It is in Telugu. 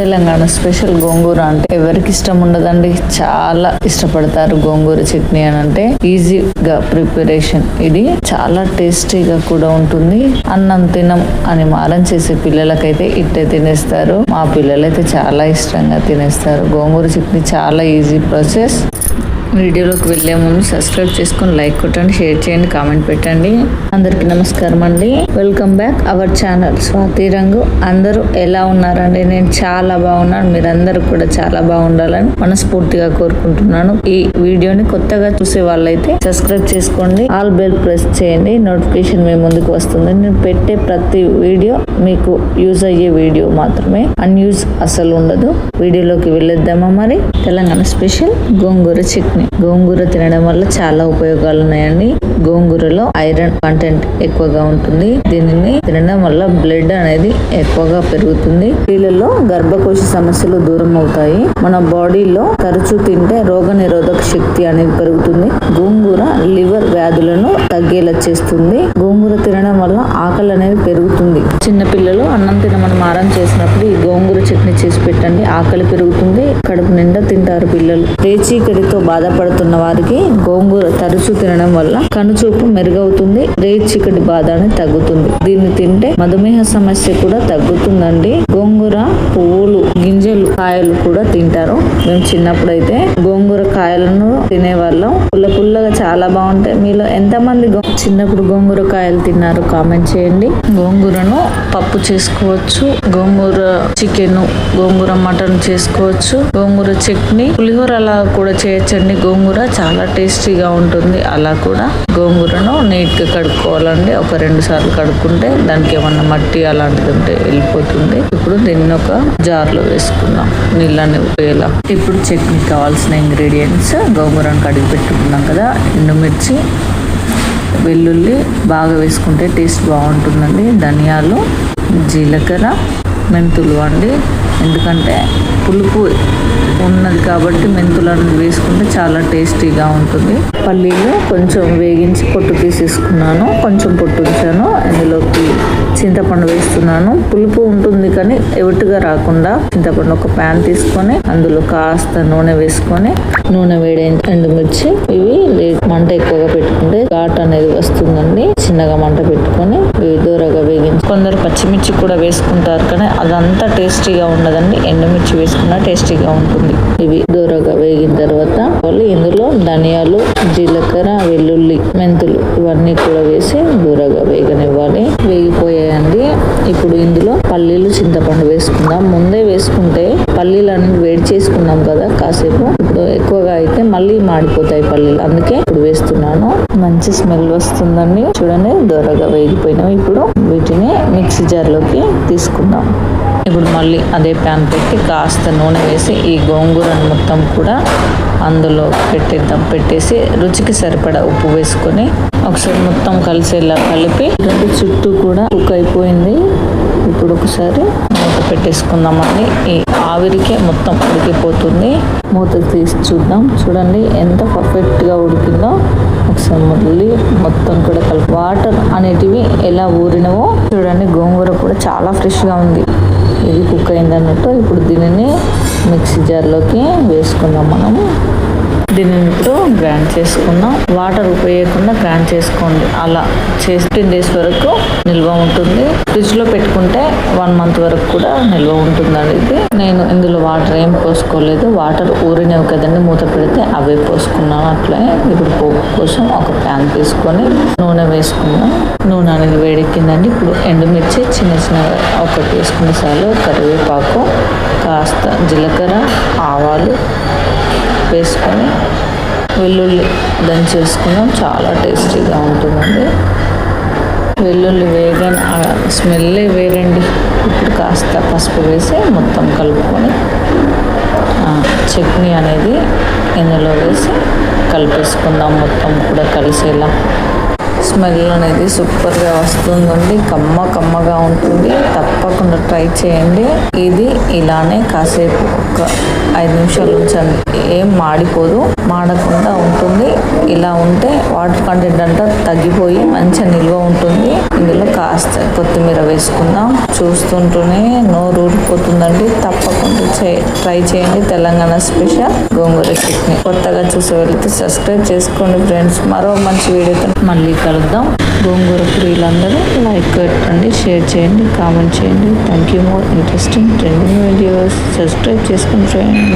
తెలంగాణ స్పెషల్ గోంగూర అంటే ఎవరికి ఇష్టం ఉండదండి. చాలా ఇష్టపడతారు గోంగూర చట్నీ అని అంటే ఈజీగా ప్రిపరేషన్. ఇది చాలా టేస్టీగా కూడా ఉంటుంది. అన్నం తినం అని మారం చేసే పిల్లలకైతే ఇట్టే తినేస్తారు. మా పిల్లలైతే చాలా ఇష్టంగా తినేస్తారు. గోంగూర చట్నీ చాలా ఈజీ ప్రాసెస్. వీడియోలోకి వెళ్ళే ముందు సబ్స్క్రైబ్ చేసుకొని లైక్ కొట్టండి షేర్ చేయండి కామెంట్ పెట్టండి. అందరికి నమస్కారం అండి. Welcome back our channel Swathi Rangu. అందరూ ఎలా ఉన్నారండి? నేను చాలా బాగున్నాను. మీరందరూ కూడా చాలా బాగుండాలని మనస్ఫూర్తిగా కోరుకుంటున్నాను. ఈ వీడియోని కొత్తగా చూసే వాళ్ళైతే సబ్స్క్రైబ్ చేసుకోండి. ఆల్ బెల్ ప్రెస్ చేయండి. నోటిఫికేషన్ మీ ముందుకు వస్తుంది. నేను పెట్టే ప్రతి వీడియో మీకు యూజ్ అయ్యే వీడియో మాత్రమే. అన్యూజ్ అసలు ఉండదు. వీడియోలోకి వెళ్ళొద్దామా మరి? తెలంగాణ స్పెషల్ గోంగూర చట్నీ గోంగూర తినడం వల్ల చాలా ఉపయోగాలు ఉన్నాయండి గోంగూరలో ఐరన్ కంటెంట్ ఎక్కువగా ఉంటుంది. దీనిని తినడం వల్ల బ్లడ్ అనేది ఎక్కువగా పెరుగుతుంది. వీళ్ళలో గర్భకోశ సమస్యలు దూరం అవుతాయి. మన బాడీలో తరచూ తింటే రోగ నిరోధక శక్తి అనేది పెరుగుతుంది. గోంగూర లివర్ వ్యాధులను తగ్గేలా చేస్తుంది. గోంగూర తినడం వల్ల ఆకలి అనేది పెరుగుతుంది. చిన్న పిల్లలు అన్నం తినమని మారం చేసినప్పుడు ఈ గోంగూర చట్నీ చేసి పెట్టండి. ఆకలి పెరుగుతుంది. కడుపు నిండా తింటారు పిల్లలు. రేచీకడితో బాధపడుతున్న వారికి గోంగూర తరచూ తినడం వల్ల కనుచూపు మెరుగవుతుంది రేచీకటి బాధ అనేది తగ్గుతుంది. దీన్ని తింటే మధుమేహ సమస్య కూడా తగ్గుతుందండి. గోంగూర పువ్వులు గింజలు కాయలు కూడా తింటారు. మేము చిన్నప్పుడు అయితే గోంగూర కాయలను తినేవాళ్ళం పుల్ల పుల్లగా చాలా బాగుంటాయి. మీలో ఎంతమంది గో- చిన్నప్పుడు గోంగూర కాయలు తిన్నారు కామెంట్ చేయండి. గోంగూరను పప్పు చేసుకోవచ్చు గోంగూర చికెన్ గోంగూర మటన్ చేసుకోవచ్చు గోంగూర చట్నీ పులిహోర అలా కూడా చేయొచ్చండి. గోంగూర చాలా టేస్టీగా ఉంటుంది. అలా కూడా గోంగూరను నీట్గా కడుక్కోవాలండి. ఒక రెండు సార్లు కడుక్కుంటే దానికి ఏమన్నా మట్టి అలాంటిది ఉంటే వెళ్ళిపోతుంది. ఇప్పుడు దీన్ని ఒక జార్లో వేసుకుందాం. నీళ్ళని పోయేలా. ఇప్పుడు చట్నీకి కావాల్సిన ఇంగ్రీడియంట్స్ గోంగూరను కడిగి పెట్టుకున్నాం కదా. ఎండుమిర్చి వెల్లుల్లి బాగా వేసుకుంటే టేస్ట్ బాగుంటుందండి. ధనియాలు జీలకర్ర మెంతులు అండి. ఎందుకంటే పులుపు ఉన్నది కాబట్టి మెంతులను వేసుకుంటే చాలా టేస్టీగా ఉంటుంది. పల్లీలు కొంచెం వేగించి పొట్టు తీసేసుకున్నాను. కొంచెం పొట్టు ఉంచాను. అందులోకి చింతపండు వేస్తున్నాను. పులుపు ఉంటుంది కానీ ఎవటిగా రాకుండా చింతపండు ఒక ప్యాన్ తీసుకొని అందులో కాస్త నూనె వేసుకొని నూనె వేడైన ఎండుమిర్చి ఇవి మంట ఎక్కువగా పెట్టుకుంటే ఘాట్ అనేది వస్తుందండి. చిన్నగా మంట పెట్టుకొని దూరగా వేగించి కొందరు పచ్చిమిర్చి కూడా వేసుకుంటారు కానీ అదంతా టేస్టీగా ఉండదు. ఉండదండి ఎండుమిర్చి వేసుకున్న టేస్టీగా ఉంటుంది. ఇవి దూరగా వేగిన తర్వాత మళ్ళీ ఇందులో ధనియాలు జీలకర్ర వెల్లుల్లి మెంతులు ఇవన్నీ కూడా వేసి దూరగా వేగనివ్వాలి. వేగిపోయాయండి. ఇప్పుడు ఇందులో పల్లీలు చింతపండు వేసుకుందాం. ముందే వేసుకుంటే పల్లీలు అనేది వేడి చేసుకున్నాం కదా కాసేపు. ఇప్పుడు ఎక్కువగా అయితే మళ్ళీ మాడిపోతాయి పల్లీలు. అందుకే ఇప్పుడు వేస్తున్నాను. మంచి స్మెల్ వస్తుందండి. చూడండి దూరగా వేగిపోయినాం ఇప్పుడు వీటిని మిక్సీ జార్లోకి తీసుకుందాం. ఇప్పుడు మళ్ళీ అదే ప్యాన్ పెట్టి కాస్త నూనె వేసి ఈ గోంగూర గోంగూరను మొత్తం కూడా అందులో పెట్టేద్దాం. పెట్టేసి రుచికి సరిపడా ఉప్పు వేసుకొని ఒకసారి మొత్తం కలిసేలా కలిపి రెండు చుట్టూ కూడా కుక్ అయిపోయింది. ఇప్పుడు ఒకసారి మూత పెట్టేసుకుందామండి. ఈ ఆవిరికే మొత్తం ఉడికిపోతుంది. మూత తీసి చూద్దాం. చూడండి ఎంత పర్ఫెక్ట్గా ఉడికిందో. ఒకసారి మళ్ళీ మొత్తం కూడా కలిపి. వాటర్ అనేటివి ఎలా ఊరినవో చూడండి. గోంగూర కూడా చాలా ఫ్రెష్గా ఉంది. ఇది కుక్ అయింది అన్నట్టు ఇప్పుడు దీనిని మిక్సీ జార్లోకి వేసుకుందాం మనం దీనితో ఇప్పుడు గ్రైండ్ చేసుకుందాం వాటర్ ఉపయోగకుండా గ్రైండ్ చేసుకోండి. అలా చేసి డేస్ వరకు నిల్వ ఉంటుంది. ఫ్రిడ్జ్లో పెట్టుకుంటే వన్ మంత్ వరకు కూడా నిల్వ ఉంటుందండి ఇది. నేను ఇందులో వాటర్ ఏం పోసుకోలేదు. వాటర్ ఊరినవి కదండి మూత పెడితే అవే పోసుకున్నాను అట్లే. ఇప్పుడు పోపు కోసం ఒక ప్యాన్ తీసుకొని నూనె వేసుకుందాం నూనె అనేది వేడెక్కిందండి. ఇప్పుడు ఎండుమిర్చి చిన్న చిన్న ఒకటి వేసుకునే సార్లు కరివేపాకు కాస్త జీలకర్ర ఆవాలు వేసుకొని వెల్లుల్లి దంచేసుకున్నాం చాలా టేస్టీగా ఉంటుందండి. వెల్లుల్లి వేగన్ స్మెల్లే వేరండి. ఇప్పుడు కాస్త పసుపు వేసి మొత్తం కలుపుకొని చట్నీ అనేది ఇందులో వేసి కలిపేసుకుందాం. మొత్తం కూడా కలిసేలా స్మెల్ అనేది సూపర్గా వస్తుందండి. కమ్మ కమ్మగా ఉంటుంది. తప్పకుండా ట్రై చేయండి. ఇది ఇలానే కాసేపు ఒక ఐదు నిమిషాలు ఉంచండి. ఏం మాడిపోదు మాడకుండా ఉంటుంది. ఇలా ఉంటే వాటర్ కంటెంట్ అంతా తగ్గిపోయి మంచిగా నిల్వ ఉంటుంది. ఇందులో కాస్త కొత్తిమీర వేసుకుందాం. చూస్తుంటూనే నోరు ఊరిపోతుందండి. తప్పకుండా చే- ట్రై చేయండి. తెలంగాణ స్పెషల్ గోంగూర చట్నీ. కొత్తగా చూసి వెళ్తే సబ్స్క్రైబ్ చేసుకోండి ఫ్రెండ్స్. మరో మంచి వీడియోతో మళ్ళీ కలుద్దాం. గోంగూర ప్రియులందరూ లైక్ పెట్టండి షేర్ చేయండి కామెంట్ చేయండి. Thank you more interesting trending videos subscribe చేసుకోండి ఫ్రెండ్స్